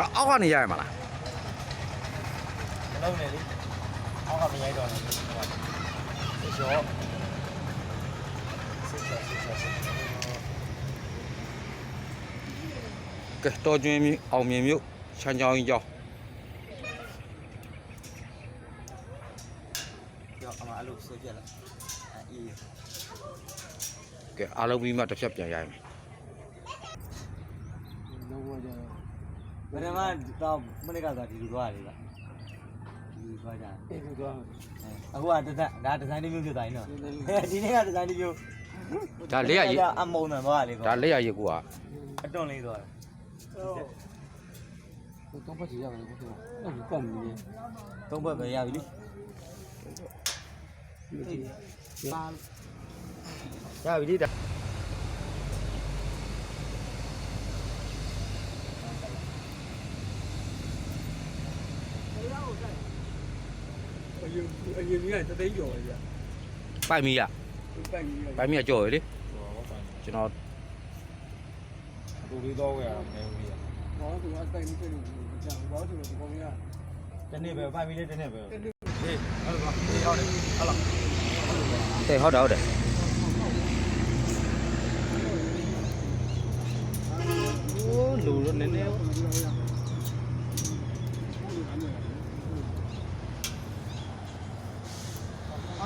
က်အောက်ကနေရရမှာလားမလုံးနဲ့လေအောက်ကမရိုက်တော့ဘူးရောစစ်ချောစစ်ချောစစ်ချောကဲတော်ကျွင်းမြို့အောင်မြင်မြို့ချမ်းချောင်းကြီးကျောင်းကြောက်အမအဲ့လိုဆိုပြလိုက်အေးကဲအားလုံးပြီးမှတစ်ဖြတ်ပြန်ရရမယ် ဘယ်မှာတော့မနေ့ကတော့ဒီလိုသွားတယ်ဗျဒီလိုသွားကြအဲ့ဒီတော့အခုကတစ်သက်ဒါဒီဇိုင်းတစ်မျိုးဖြစ်သွားပြီနော်ဒီနေ့ကဒီဇိုင်းတစ်မျိုးဒါလေးရရေအမုံတန်သွားလေကွာဒါလက်ရရေကူကအတွန်းလေးသွားတယ်တော့ပတ်ကြည့်ရတယ်ကိုတော့အဲ့ဒီကောင်းနေသုံးဘက်ပဲရပြီလေပါရပြီလေဒါ bài mì à bài mì à chổi đi cho nó đủ đi đâu kìa có thì ăn tay mới đủ chẳng có thì mình không bài mì lên trên này về đi ở thế họ đâu đấy lù luôn đến nếu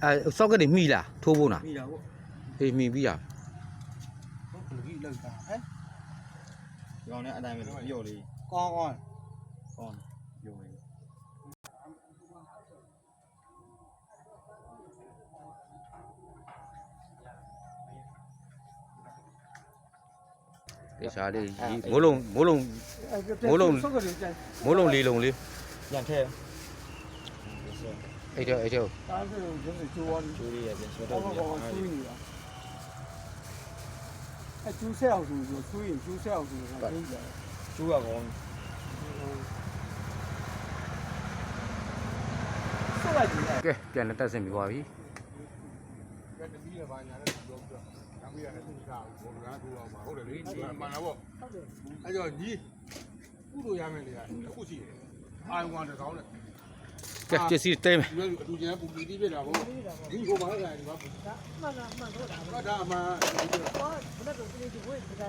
à sao cái để mì là? Thua vô nào. Thì mì bây giờ. Rồi này ở đây mình nhiều đi. Con con. Con. တ်တယ်โอ้လူလို့နည်းနည်းအာရုံကလည်းလည်းကြောက်ရတယ်လို့လူကောင်းမှုတန်အာရုံကလည်းကောင်းလို့ပါဘူးသွားနေပြီအားရရအားရရဒီဒီပြပြပြတယ်ရယူကဒီတော့ဆန်းဒီတော့လာတော့ကောင်းပြီတော့ဆန်းရကဲကဲဒါလုပ်ပြရဆိုရအဲ့ဒါကလည်းအဲ့အဲ့ဒါတော့ဆိုရရေမလာမလာမလာမလာနဲ့သူကတော့မတက်ဘူးဟာအဲစော့ကနေမိလားထိုးဖို့လားမိတာပေါ့အေးမိပြီးရဟုတ်ကဲ့လောက်တာဟဲ့ဒီကောင်နဲ့အတိုင်းပဲပြောလေးကောင်းကောင်းကောင်းပြောလေးတေချာလေးမိုးလုံးမိုးလုံးဆုတ်ကြတယ်ကျန်မိုးလုံးလေးလုံးလေးပြန်ထဲအဲ့တော့အဲ့တော့တားဆိုရင်ကျိုးဝါးကျိုးလေးရပြန်ဆွဲတော့တော့ကောင်းဆွေးနေတာအကျူးဆက်အောင်ဆိုဆိုဆွေးရင်ကျူးဆက်အောင်ဆိုတော့ကျိုးကြတယ်ကျိုး ကကောင်းဆုတ်လိုက်ကြည့်ကဲပြန်လက်တက်ဆင်ပြီးသွားပြီကတပီးရပါညာလည်းပြောပြ။ဒါမှရတယ်သူစားဘောကတူအောင်ပါဟုတ်တယ်လေ။ဒီမှာလာပေါ့ဟုတ်တယ်။အဲကြောင့်ညီကုလို့ရမယ်လေ။အခုရှိတယ်။အာယုံကတစ်ကောင်းနဲ့ကဲပစ္စည်းတဲမယ်ဒီလိုအတူကျန်ပူပီတိပြတာပေါ့။ဒီဟိုမှာလည်းဒီမှာပူဒါမှန်မှန်တော့ဒါ။ဒါအမှန်ဘာဘယ်တော့ဒီလိုဝေးဒါ